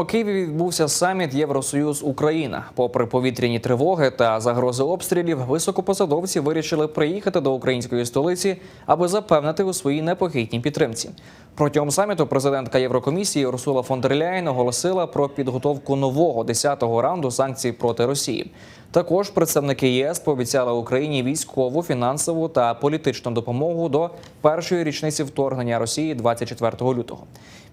У Києві відбувся саміт Євросоюз Україна. Попри повітряні тривоги та загрози обстрілів, високопосадовці вирішили приїхати до української столиці, аби запевнити у своїй непохитній підтримці. Протягом саміту президентка Єврокомісії Урсула фон дер Ляєн оголосила про підготовку нового 10-го раунду санкцій проти Росії. Також представники ЄС пообіцяли Україні військову, фінансову та політичну допомогу до першої річниці вторгнення Росії 24 лютого.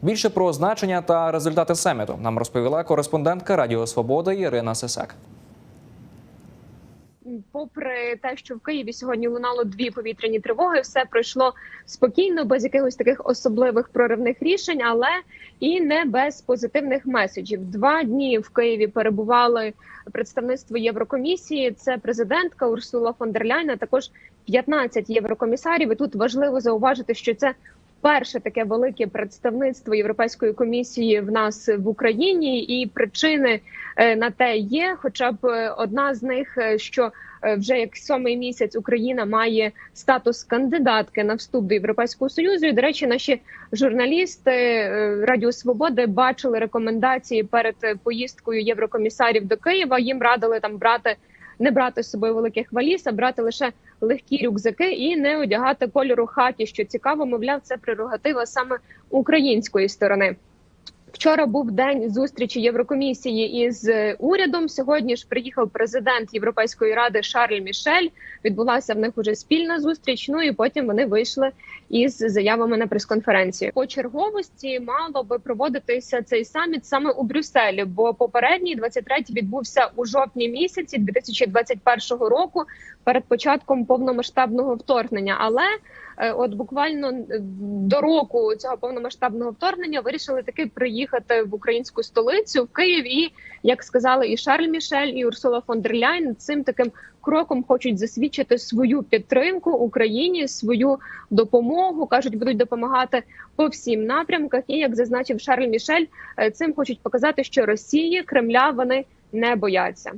Більше про значення та результати саміту нам розповіла кореспондентка Радіо Свобода Ірина Сисак. Попри те, що в Києві сьогодні лунало дві повітряні тривоги, все пройшло спокійно, без якихось таких особливих проривних рішень, але і не без позитивних меседжів. Два дні в Києві перебували представництво Єврокомісії. Це президентка Урсула фон дер Ляйн, а також 15 єврокомісарів. І тут важливо зауважити, що це. Перше таке велике представництво Європейської комісії в нас в Україні, і причини на те є. Хоча б е, одна з них, е, що е, вже як сьомий місяць Україна має статус кандидатки на вступ до Європейського союзу. І, до речі, наші журналісти е, Радіо Свободи бачили рекомендації перед е, поїздкою єврокомісарів до Києва. Їм радили там брати не брати з собою великих валіз, а брати лише легкі рюкзаки і не одягати кольору хаті. Що цікаво, мовляв, це прерогатива саме української сторони. Вчора був день зустрічі Єврокомісії із е, урядом. Сьогодні ж приїхав президент Європейської ради Шарль Мішель. Відбулася в них уже спільна зустріч. Ну і потім вони вийшли із заявами на прес-конференцію. По черговості мало би проводитися цей саміт саме у Брюсселі, бо попередній 23-й відбувся у жовтні місяці 2021 року перед початком повномасштабного вторгнення. Але от буквально е, до року цього повномасштабного вторгнення вирішили таки приїхати в українську столицю в Київ. І як сказали і Шарль Мішель, і Урсула фон дер Ляйн, цим таким кроком хочуть засвідчити свою підтримку Україні, свою допомогу. кажуть, будуть допомагати по всім напрямках. І як зазначив Шарль Мішель, е, цим хочуть показати, що Росії Кремля вони не бояться.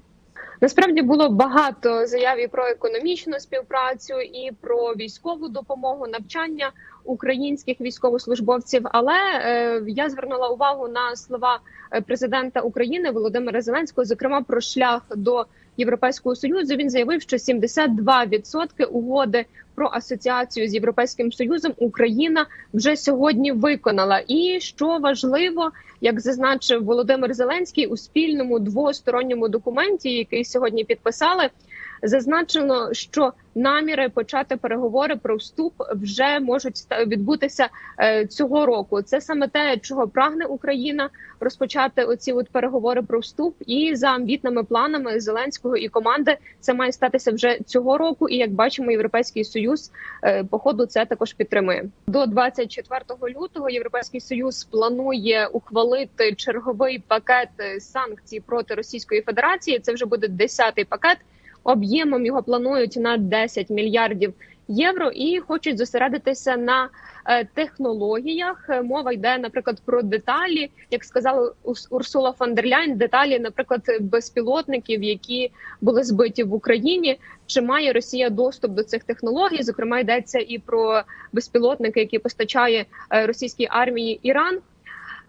Насправді було багато заяв і про економічну співпрацю, і про військову допомогу, навчання українських військовослужбовців. Але е, я звернула увагу на слова е, президента України Володимира Зеленського, зокрема про шлях до Європейського союзу. Він заявив, що 72% угоди про асоціацію з європейським союзом Україна вже сьогодні виконала. І що важливо, як зазначив Володимир Зеленський у спільному двосторонньому документі, який сьогодні підписали. Зазначено, що наміри почати переговори про вступ вже можуть відбутися е, цього року. Це саме те, чого прагне Україна розпочати оці от переговори про вступ. І за амбітними планами Зеленського і команди це має статися вже цього року. І як бачимо, європейський союз е, по ходу це також підтримує. До 24 лютого європейський союз планує ухвалити черговий пакет е, санкцій проти Російської Федерації. Це вже буде 10-й пакет. Об'ємом його планують на 10 мільярдів євро і хочуть зосередитися на е, технологіях. Е, Мова йде, наприклад, про деталі, як сказала Урсула фон дер Ляйн, деталі, наприклад, безпілотників, які були збиті в Україні. Чи має Росія доступ до цих технологій? Зокрема, йдеться і про безпілотники, які постачає е, російській армії Іран.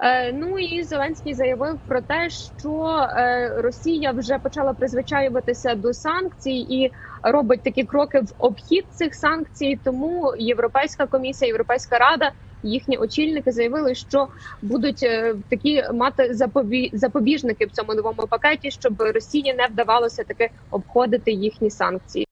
Е, Ну і Зеленський заявив про те, що е, Росія вже почала призвичаюватися до санкцій і робить такі кроки в обхід цих санкцій. Тому Європейська комісія, Європейська рада, їхні очільники заявили, що будуть е, такі мати запобіжники в цьому новому пакеті, щоб Росії не вдавалося таки обходити їхні санкції.